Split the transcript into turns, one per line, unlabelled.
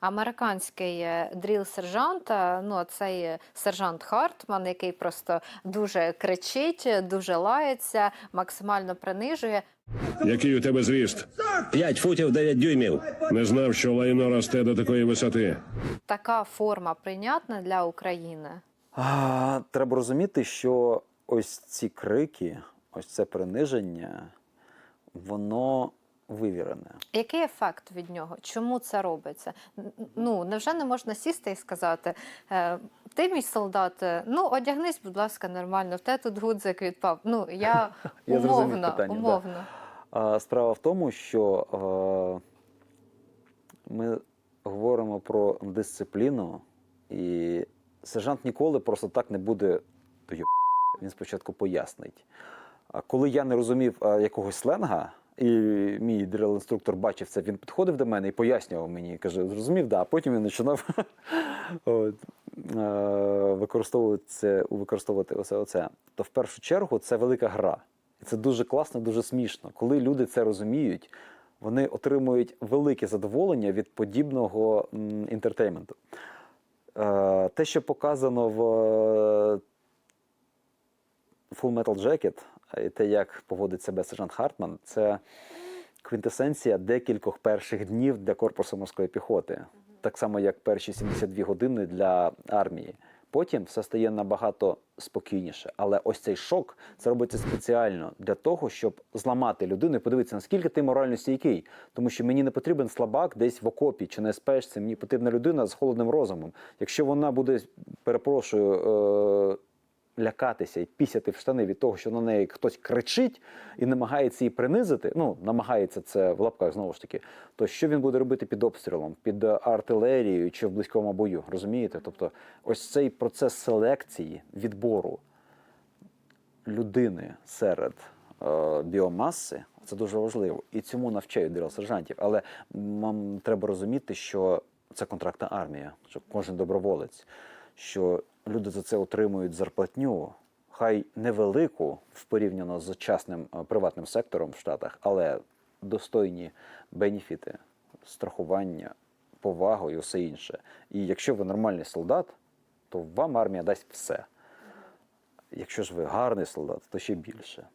американський е, дріл-сержант, ну цей е, сержант Хартман, який просто дуже кричить, е, дуже лається, максимально принижує.
Який у тебе зріст?
5 футів 9 дюймів.
Не знав, що лайно росте до такої висоти.
Така форма прийнятна для України.
А, треба розуміти, що ось ці крики, ось це приниження, воно вивірене.
Який ефект від нього? Чому це робиться? Ну невже не можна сісти і сказати: е, ти мій солдат, е, ну одягнись, будь ласка, нормально, в те тут гудзик відпав. Ну я умовно,
да.
умовно.
Справа в тому, що е, ми говоримо про дисципліну, і сержант ніколи просто так не буде Він спочатку пояснить. Коли я не розумів якогось сленга, і мій дрил-інструктор бачив це, він підходив до мене і пояснював мені, каже, зрозумів, да, а потім він починав е, використовувати використовувати оце, оце. То в першу чергу це велика гра. І це дуже класно, дуже смішно. Коли люди це розуміють, вони отримують велике задоволення від подібного інтертейменту. Е, те, що показано в е, Full Metal Jacket, і те, як поводить себе сержант Хартман, це квінтесенція декількох перших днів для корпусу морської піхоти, так само як перші 72 години для армії. Потім все стає набагато спокійніше. Але ось цей шок це робиться спеціально для того, щоб зламати людину і подивитися, наскільки ти морально стійкий. Тому що мені не потрібен слабак десь в окопі чи на спешці. Мені потрібна людина з холодним розумом. Якщо вона буде, перепрошую, е- лякатися і пісяти в штани від того, що на неї хтось кричить і намагається її принизити, ну намагається це в лапках знову ж таки, то що він буде робити під обстрілом, під артилерією чи в близькому бою? Розумієте? Тобто, ось цей процес селекції, відбору людини серед е, біомаси. Це дуже важливо. І цьому навчають дрил-сержантів. Але нам треба розуміти, що це контрактна армія, що кожен доброволець, що люди за це отримують зарплатню, хай невелику порівняно з частним е, приватним сектором в Штатах, але достойні бенефіти, страхування, повагу і усе інше. І якщо ви нормальний солдат, то вам армія дасть все. Якщо ж ви гарний солдат, то ще більше.